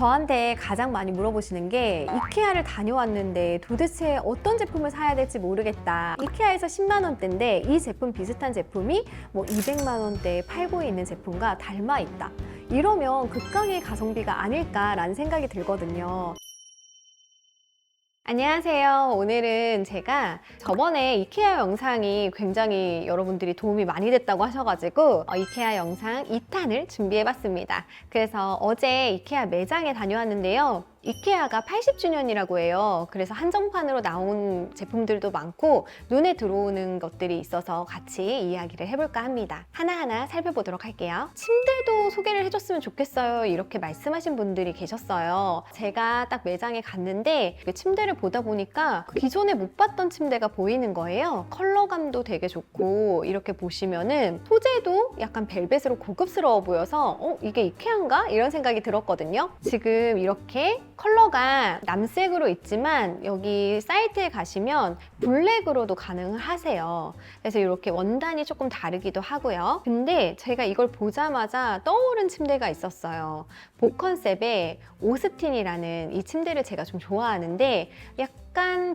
저한테 가장 많이 물어보시는 게 이케아를 다녀왔는데 도대체 어떤 제품을 사야 될지 모르겠다. 이케아에서 10만 원대인데 이 제품 비슷한 제품이 뭐 200만 원대에 팔고 있는 제품과 닮아 있다. 이러면 극강의 가성비가 아닐까라는 생각이 들거든요. 안녕하세요. 오늘은 제가 저번에 이케아 영상이 굉장히 여러분들이 도움이 많이 됐다고 하셔가지고 어, 이케아 영상 2탄을 준비해봤습니다. 그래서 어제 이케아 매장에 다녀왔는데요. 이케아가 80주년이라고 해요. 그래서 한정판으로 나온 제품들도 많고 눈에 들어오는 것들이 있어서 같이 이야기를 해볼까 합니다. 하나하나 살펴보도록 할게요. 침대도 소개를 해줬으면 좋겠어요. 이렇게 말씀하신 분들이 계셨어요. 제가 딱 매장에 갔는데 그 침대를 보다 보니까 기존에 못 봤던 침대가 보이는 거예요. 컬러감도 되게 좋고 이렇게 보시면은 소재도 약간 벨벳으로 고급스러워 보여서 어 이게 이케아인가 이런 생각이 들었거든요. 지금 이렇게 컬러가 남색으로 있지만 여기 사이트에 가시면 블랙으로도 가능하세요. 그래서 이렇게 원단이 조금 다르기도 하고요. 근데 제가 이걸 보자마자 떠오른 침대가 있었어요. 복 컨셉의 오스틴이라는 이 침대를 제가 좀 좋아하는데 약간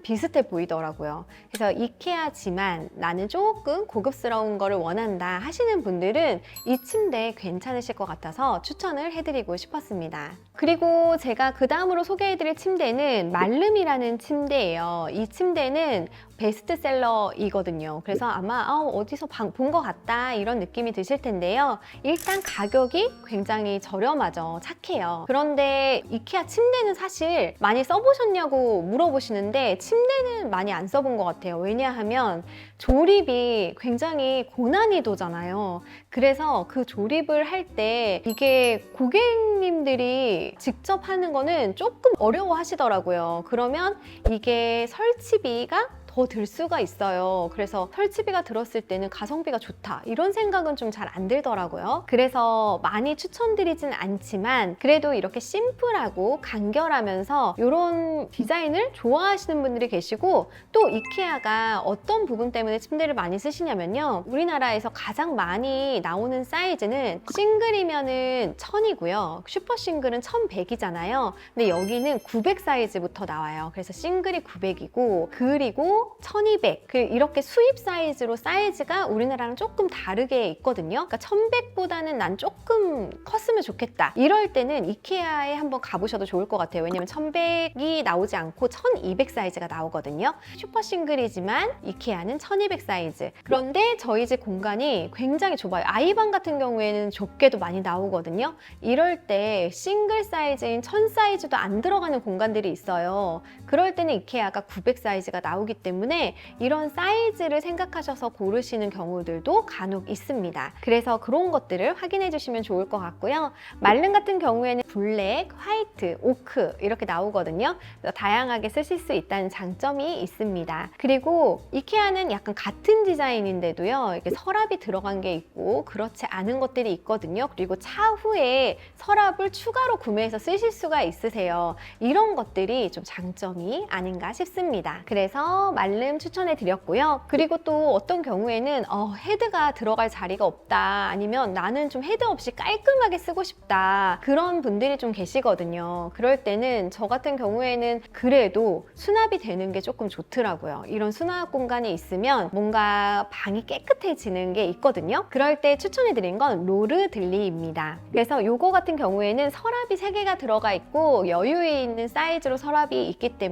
비슷해 보이더라고요. 그래서 이케아지만 나는 조금 고급스러운 거를 원한다 하시는 분들은 이 침대 괜찮으실 것 같아서 추천을 해드리고 싶었습니다. 그리고 제가 그 다음으로 소개해드릴 침대는 말름이라는 침대예요. 이 침대는 베스트셀러이거든요. 그래서 아마 어, 어디서 본 것 같다 이런 느낌이 드실 텐데요. 일단 가격이 굉장히 저렴하죠. 착해요. 그런데 이케아 침대는 사실 많이 써보셨냐고 물어보시는데 침대는 많이 안 써본 것 같아요. 왜냐하면 조립이 굉장히 고난이도잖아요. 그래서 그 조립을 할 때 이게 고객님들이 직접 하는 거는 조금 어려워 하시더라고요. 그러면 이게 설치비가 더 들 수가 있어요. 그래서 설치비가 들었을 때는 가성비가 좋다. 이런 생각은 좀 잘 안 들더라고요. 그래서 많이 추천드리진 않지만 그래도 이렇게 심플하고 간결하면서 이런 디자인을 좋아하시는 분들이 계시고 또 이케아가 어떤 부분 때문에 침대를 많이 쓰시냐면요. 우리나라에서 가장 많이 나오는 사이즈는 싱글이면은 1000이고요. 슈퍼 싱글은 1100이잖아요. 근데 여기는 900 사이즈부터 나와요. 그래서 싱글이 900이고 그리고 1200 그 이렇게 수입 사이즈로 사이즈가 우리나라랑 조금 다르게 있거든요. 그러니까 1100보다는 난 조금 컸으면 좋겠다. 이럴 때는 이케아에 한번 가보셔도 좋을 것 같아요. 왜냐면 1100이 나오지 않고 1200 사이즈가 나오거든요. 슈퍼 싱글이지만 이케아는 1200 사이즈. 그런데 저희 집 공간이 굉장히 좁아요. 아이방 같은 경우에는 좁게도 많이 나오거든요. 이럴 때 싱글 사이즈인 1000 사이즈도 안 들어가는 공간들이 있어요. 그럴 때는 이케아가 900 사이즈가 나오기 때문에 이런 사이즈를 생각하셔서 고르시는 경우들도 간혹 있습니다. 그래서 그런 것들을 확인해 주시면 좋을 것 같고요. 말른 같은 경우에는 블랙, 화이트, 오크 이렇게 나오거든요. 다양하게 쓰실 수 있다는 장점이 있습니다. 그리고 이케아는 약간 같은 디자인인데도요. 이렇게 서랍이 들어간 게 있고 그렇지 않은 것들이 있거든요. 그리고 차후에 서랍을 추가로 구매해서 쓰실 수가 있으세요. 이런 것들이 좀 장점이 아닌가 싶습니다. 그래서 말름 추천해 드렸고요. 그리고 또 어떤 경우에는 어, 헤드가 들어갈 자리가 없다. 아니면 나는 좀 헤드 없이 깔끔하게 쓰고 싶다. 그런 분들이 좀 계시거든요. 그럴 때는 저 같은 경우에는 그래도 수납이 되는 게 조금 좋더라고요. 이런 수납 공간이 있으면 뭔가 방이 깨끗해지는 게 있거든요. 그럴 때 추천해 드린 건 로르 들리입니다. 그래서 요거 같은 경우에는 서랍이 3개가 들어가 있고 여유에 있는 사이즈로 서랍이 있기 때문에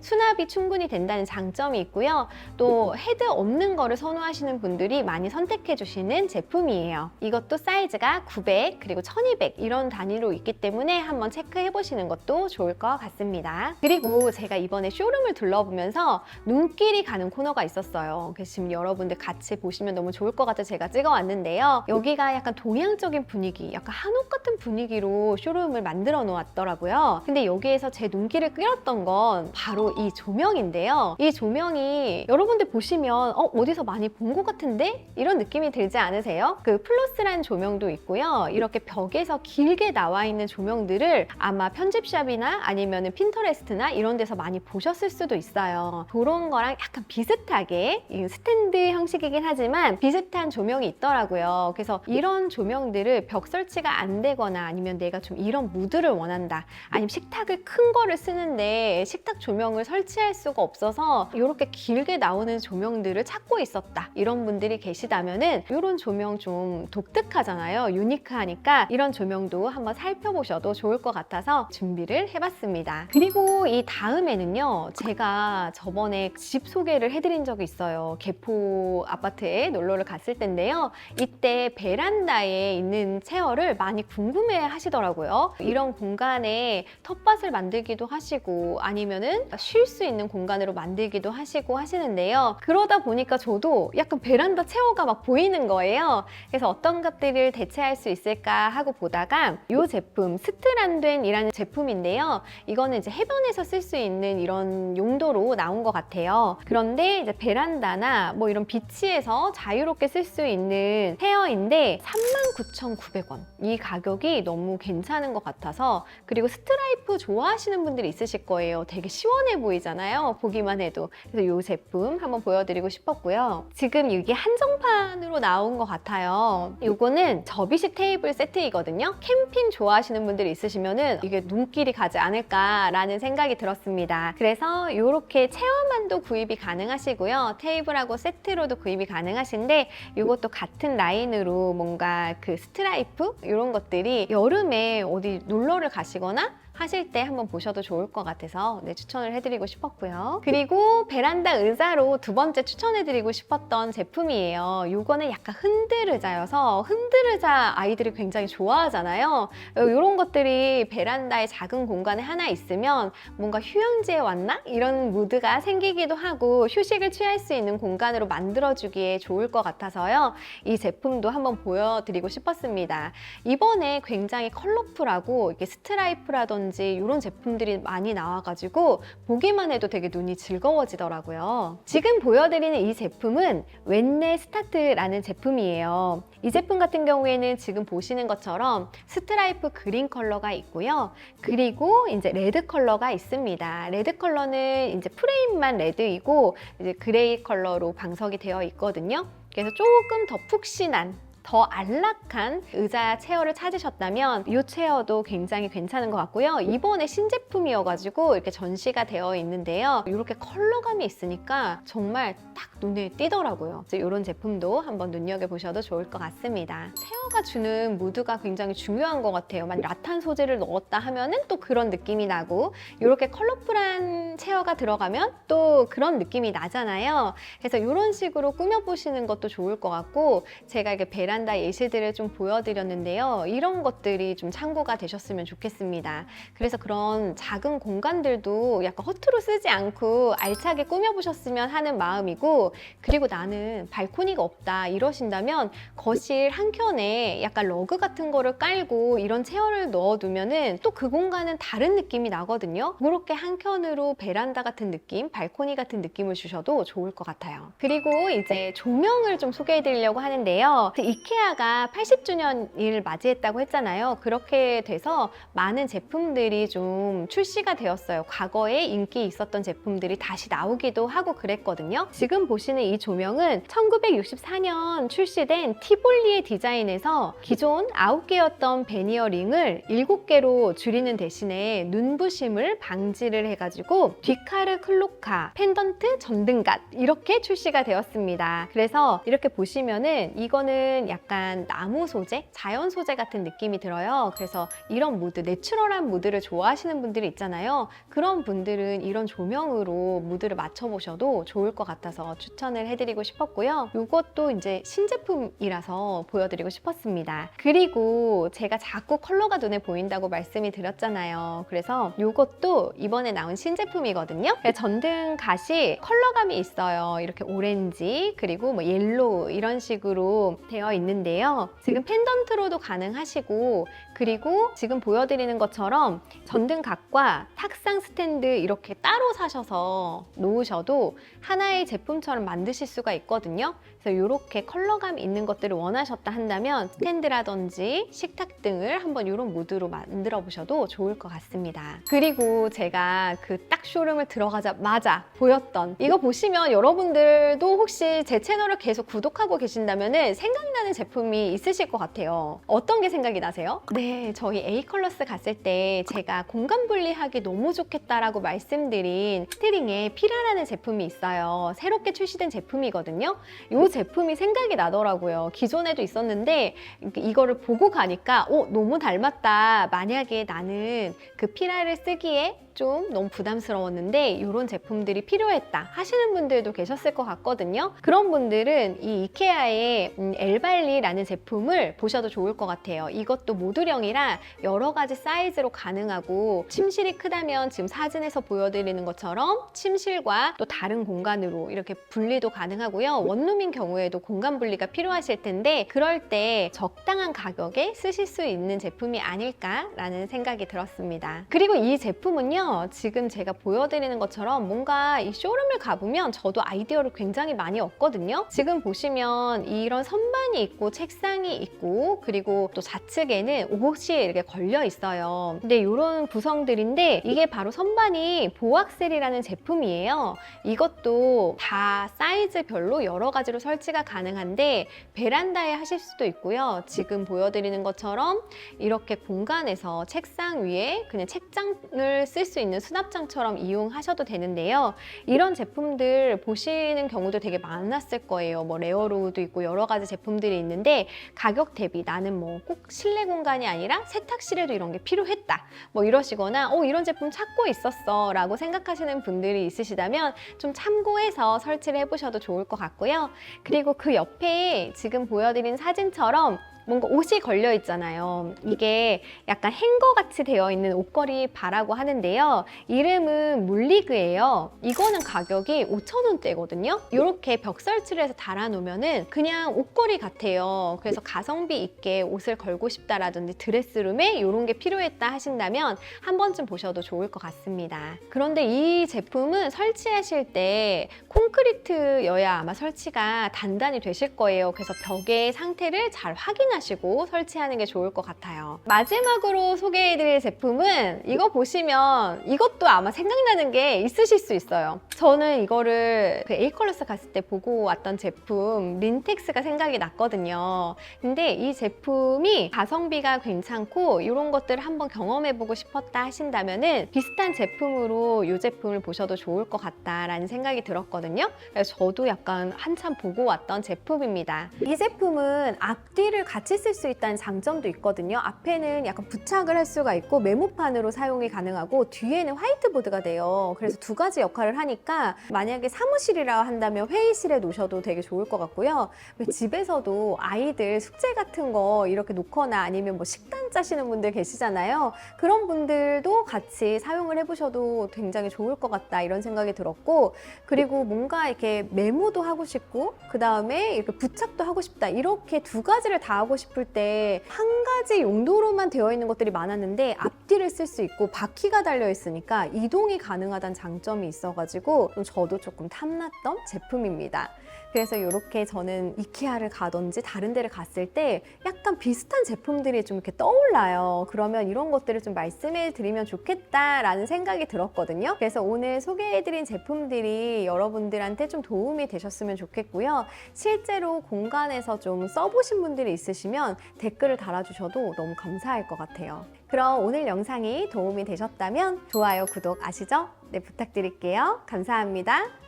수납이 충분히 된다는 장점이 있고요. 또 헤드 없는 거를 선호하시는 분들이 많이 선택해 주시는 제품이에요. 이것도 사이즈가 900 그리고 1200 이런 단위로 있기 때문에 한번 체크해 보시는 것도 좋을 것 같습니다. 그리고 제가 이번에 쇼룸을 둘러보면서 눈길이 가는 코너가 있었어요. 그래서 지금 여러분들 같이 보시면 너무 좋을 것 같아서 제가 찍어 왔는데요. 여기가 약간 동양적인 분위기, 약간 한옥 같은 분위기로 쇼룸을 만들어 놓았더라고요. 근데 여기에서 제 눈길을 끌었던 건 바로 이 조명인데요. 이 조명이 여러분들 보시면 어, 어디서 많이 본 것 같은데? 이런 느낌이 들지 않으세요? 그 플러스란 조명도 있고요. 이렇게 벽에서 길게 나와 있는 조명들을 아마 편집샵이나 아니면 핀터레스트나 이런 데서 많이 보셨을 수도 있어요. 그런 거랑 약간 비슷하게 이 스탠드 형식이긴 하지만 비슷한 조명이 있더라고요. 그래서 이런 조명들을 벽 설치가 안 되거나 아니면 내가 좀 이런 무드를 원한다. 아니면 식탁을 큰 거를 쓰는데 식탁 조명을 설치할 수가 없어서 이렇게 길게 나오는 조명들을 찾고 있었다. 이런 분들이 계시다면은 이런 조명 좀 독특하잖아요. 유니크하니까 이런 조명도 한번 살펴보셔도 좋을 것 같아서 준비를 해봤습니다. 그리고 이 다음에는요. 제가 저번에 집 소개를 해드린 적이 있어요. 개포 아파트에 놀러를 갔을 텐데요. 이때 베란다에 있는 체어를 많이 궁금해 하시더라고요. 이런 공간에 텃밭을 만들기도 하시고 아니 면은 쉴 수 있는 공간으로 만들기도 하시고 하시는데요. 그러다 보니까 저도 약간 베란다 체어가 막 보이는 거예요. 그래서 어떤 것들을 대체할 수 있을까 하고 보다가 이 제품 스트란덴이라는 제품인데요. 이거는 이제 해변에서 쓸 수 있는 이런 용도로 나온 것 같아요. 그런데 이제 베란다나 뭐 이런 비치에서 자유롭게 쓸 수 있는 헤어인데 39,900원. 이 가격이 너무 괜찮은 것 같아서 그리고 스트라이프 좋아하시는 분들이 있으실 거예요. 되게 시원해 보이잖아요. 보기만 해도. 그래서 이 제품 한번 보여드리고 싶었고요. 지금 이게 한정판으로 나온 것 같아요. 이거는 접이식 테이블 세트이거든요. 캠핑 좋아하시는 분들이 있으시면은 이게 눈길이 가지 않을까라는 생각이 들었습니다. 그래서 이렇게 체어만도 구입이 가능하시고요. 테이블하고 세트로도 구입이 가능하신데 이것도 같은 라인으로 뭔가 그 스트라이프 이런 것들이 여름에 어디 놀러를 가시거나 하실 때 한번 보셔도 좋을 것 같아서 네, 추천을 해드리고 싶었고요. 그리고 베란다 의자로 두 번째 추천해드리고 싶었던 제품이에요. 이거는 약간 흔들 의자여서 흔들 의자 아이들이 굉장히 좋아하잖아요. 이런 것들이 베란다에 작은 공간에 하나 있으면 뭔가 휴양지에 왔나? 이런 무드가 생기기도 하고 휴식을 취할 수 있는 공간으로 만들어주기에 좋을 것 같아서요. 이 제품도 한번 보여드리고 싶었습니다. 이번에 굉장히 컬러풀하고 이렇게 스트라이프 라든지 이런 제품들이 많이 나와가지고 보기만 해도 되게 눈이 즐거워지더라고요. 지금 보여드리는 이 제품은 웬네 스타트라는 제품이에요. 이 제품 같은 경우에는 지금 보시는 것처럼 스트라이프 그린 컬러가 있고요. 그리고 이제 레드 컬러가 있습니다. 레드 컬러는 이제 프레임만 레드이고 이제 그레이 컬러로 방석이 되어 있거든요. 그래서 조금 더 푹신한 더 안락한 의자 체어를 찾으셨다면 이 체어도 굉장히 괜찮은 것 같고요. 이번에 신제품이어가지고 이렇게 전시가 되어 있는데요. 이렇게 컬러감이 있으니까 정말 딱 눈에 띄더라고요. 이런 제품도 한번 눈여겨보셔도 좋을 것 같습니다. 체어가 주는 무드가 굉장히 중요한 것 같아요. 만약 라탄 소재를 넣었다 하면은 또 그런 느낌이 나고 이렇게 컬러풀한 체어가 들어가면 또 그런 느낌이 나잖아요. 그래서 이런 식으로 꾸며보시는 것도 좋을 것 같고 제가 이렇게 베 란다 예시들을 좀 보여드렸는데요. 이런 것들이 좀 참고가 되셨으면 좋겠습니다. 그래서 그런 작은 공간들도 약간 허투루 쓰지 않고 알차게 꾸며보셨으면 하는 마음이고 그리고 나는 발코니가 없다 이러신다면 거실 한켠에 약간 러그 같은 거를 깔고 이런 체어를 넣어두면은 또 그 공간은 다른 느낌이 나거든요. 그렇게 한켠으로 베란다 같은 느낌, 발코니 같은 느낌을 주셔도 좋을 것 같아요. 그리고 이제 조명을 좀 소개해 드리려고 하는데요. 그 이케아가 80주년을 맞이했다고 했잖아요. 그렇게 돼서 많은 제품들이 좀 출시가 되었어요. 과거에 인기 있었던 제품들이 다시 나오기도 하고 그랬거든요. 지금 보시는 이 조명은 1964년 출시된 티볼리의 디자인에서 기존 9개였던 베니어링을 7개로 줄이는 대신에 눈부심을 방지를 해가지고 뒷카르 클로카, 펜던트, 전등갓 이렇게 출시가 되었습니다. 그래서 이렇게 보시면은 이거는 약간 나무 소재, 자연 소재 같은 느낌이 들어요. 그래서 이런 무드, 내추럴한 무드를 좋아하시는 분들이 있잖아요. 그런 분들은 이런 조명으로 무드를 맞춰보셔도 좋을 것 같아서 추천을 해드리고 싶었고요. 이것도 이제 신제품이라서 보여드리고 싶었습니다. 그리고 제가 자꾸 컬러가 눈에 보인다고 말씀이 드렸잖아요. 그래서 이것도 이번에 나온 신제품이거든요. 전등 갓이 컬러감이 있어요. 이렇게 오렌지 그리고 뭐 옐로우 이런 식으로 되어 있는 데요. 지금 펜던트로도 가능하시고 그리고 지금 보여드리는 것처럼 전등각과 탁상 스탠드 이렇게 따로 사셔서 놓으셔도 하나의 제품처럼 만드실 수가 있거든요. 그래서 이렇게 컬러감 있는 것들을 원하셨다 한다면 스탠드라든지 식탁 등을 한번 이런 모드로 만들어 보셔도 좋을 것 같습니다. 그리고 제가 그 딱 쇼룸을 들어가자마자 보였던 이거 보시면 여러분들도 혹시 제 채널을 계속 구독하고 계신다면 생각나는 제품이 있으실 것 같아요. 어떤 게 생각이 나세요? 네, 저희 에이컬러스 갔을 때 제가 공간 분리하기 너무 좋겠다라고 말씀드린 스트링에 피라라는 제품이 있어요. 새롭게 출시된 제품이거든요. 이 제품이 생각이 나더라고요. 기존에도 있었는데 이거를 보고 가니까 어, 너무 닮았다. 만약에 나는 그 피라를 쓰기에 좀 너무 부담스러웠는데 이런 제품들이 필요했다 하시는 분들도 계셨을 것 같거든요. 그런 분들은 이 이케아의 음, 엘발리라는 제품을 보셔도 좋을 것 같아요. 이것도 모듈형이라 여러 가지 사이즈로 가능하고 침실이 크다면 지금 사진에서 보여드리는 것처럼 침실과 또 다른 공간으로 이렇게 분리도 가능하고요. 원룸인 경우에도 공간 분리가 필요하실 텐데 그럴 때 적당한 가격에 쓰실 수 있는 제품이 아닐까라는 생각이 들었습니다. 그리고 이 제품은요. 지금 제가 보여드리는 것처럼 뭔가 이 쇼룸을 가보면 저도 아이디어를 굉장히 많이 얻거든요. 지금 보시면 이런 선반이 있고 책상이 있고 그리고 또 좌측에는 옷이 이렇게 걸려 있어요. 근데 이런 구성들인데 이게 바로 선반이 보악셀이라는 제품이에요. 이것도 다 사이즈별로 여러 가지로 설치가 가능한데 베란다에 하실 수도 있고요. 지금 보여드리는 것처럼 이렇게 공간에서 책상 위에 그냥 책장을 쓸수 있는 수납장처럼 이용하셔도 되는데요. 이런 제품들 보시는 경우도 되게 많았을 거예요. 뭐 레어로우도 있고 여러 가지 제품들이 있는데 가격 대비 나는 뭐 꼭 실내 공간이 아니라 세탁실에도 이런 게 필요했다. 뭐 이러시거나 어 이런 제품 찾고 있었어 라고 생각하시는 분들이 있으시다면 좀 참고해서 설치를 해보셔도 좋을 것 같고요. 그리고 그 옆에 지금 보여드린 사진처럼 뭔가 옷이 걸려 있잖아요. 이게 약간 행거 같이 되어 있는 옷걸이 바라고 하는데요. 이름은 물리그예요. 이거는 가격이 5,000원대거든요. 이렇게 벽 설치를 해서 달아놓으면은 그냥 옷걸이 같아요. 그래서 가성비 있게 옷을 걸고 싶다라든지 드레스룸에 이런 게 필요했다 하신다면 한 번쯤 보셔도 좋을 것 같습니다. 그런데 이 제품은 설치하실 때 콘크리트여야 아마 설치가 단단히 되실 거예요. 그래서 벽의 상태를 잘 확인 하시고 설치하는 게 좋을 것 같아요. 마지막으로 소개해드릴 제품은 이거 보시면 이것도 아마 생각나는 게 있으실 수 있어요. 저는 이거를 그 에이컬러스 갔을 때 보고 왔던 제품 린텍스가 생각이 났거든요. 근데 이 제품이 가성비가 괜찮고 이런 것들을 한번 경험해보고 싶었다 하신다면은 비슷한 제품으로 이 제품을 보셔도 좋을 것 같다라는 생각이 들었거든요. 저도 약간 한참 보고 왔던 제품입니다. 이 제품은 앞뒤를 같이 쓸 수 있다는 장점도 있거든요. 앞에는 약간 부착을 할 수가 있고 메모판으로 사용이 가능하고 뒤에는 화이트보드가 돼요. 그래서 두 가지 역할을 하니까 만약에 사무실이라 한다면 회의실에 놓으셔도 되게 좋을 것 같고요. 왜 집에서도 아이들 숙제 같은 거 이렇게 놓거나 아니면 뭐 식단 짜시는 분들 계시잖아요. 그런 분들도 같이 사용을 해보셔도 굉장히 좋을 것 같다 이런 생각이 들었고 그리고 뭔가 이렇게 메모도 하고 싶고 그 다음에 이렇게 부착도 하고 싶다 이렇게 두 가지를 다 하고 싶을 때 한 가지 용도로만 되어 있는 것들이 많았는데 앞뒤를 쓸 수 있고 바퀴가 달려 있으니까 이동이 가능하다는 장점이 있어가지고 좀 저도 조금 탐났던 제품입니다. 그래서 이렇게 저는 이케아를 가든지 다른 데를 갔을 때 약간 비슷한 제품들이 좀 이렇게 떠올라요. 그러면 이런 것들을 좀 말씀해 드리면 좋겠다라는 생각이 들었거든요. 그래서 오늘 소개해 드린 제품들이 여러분들한테 좀 도움이 되셨으면 좋겠고요. 실제로 공간에서 좀 써보신 분들이 있으시면 댓글을 달아주셔도 너무 감사할 것 같아요. 그럼 오늘 영상이 도움이 되셨다면 좋아요, 구독 아시죠? 네, 부탁드릴게요. 감사합니다.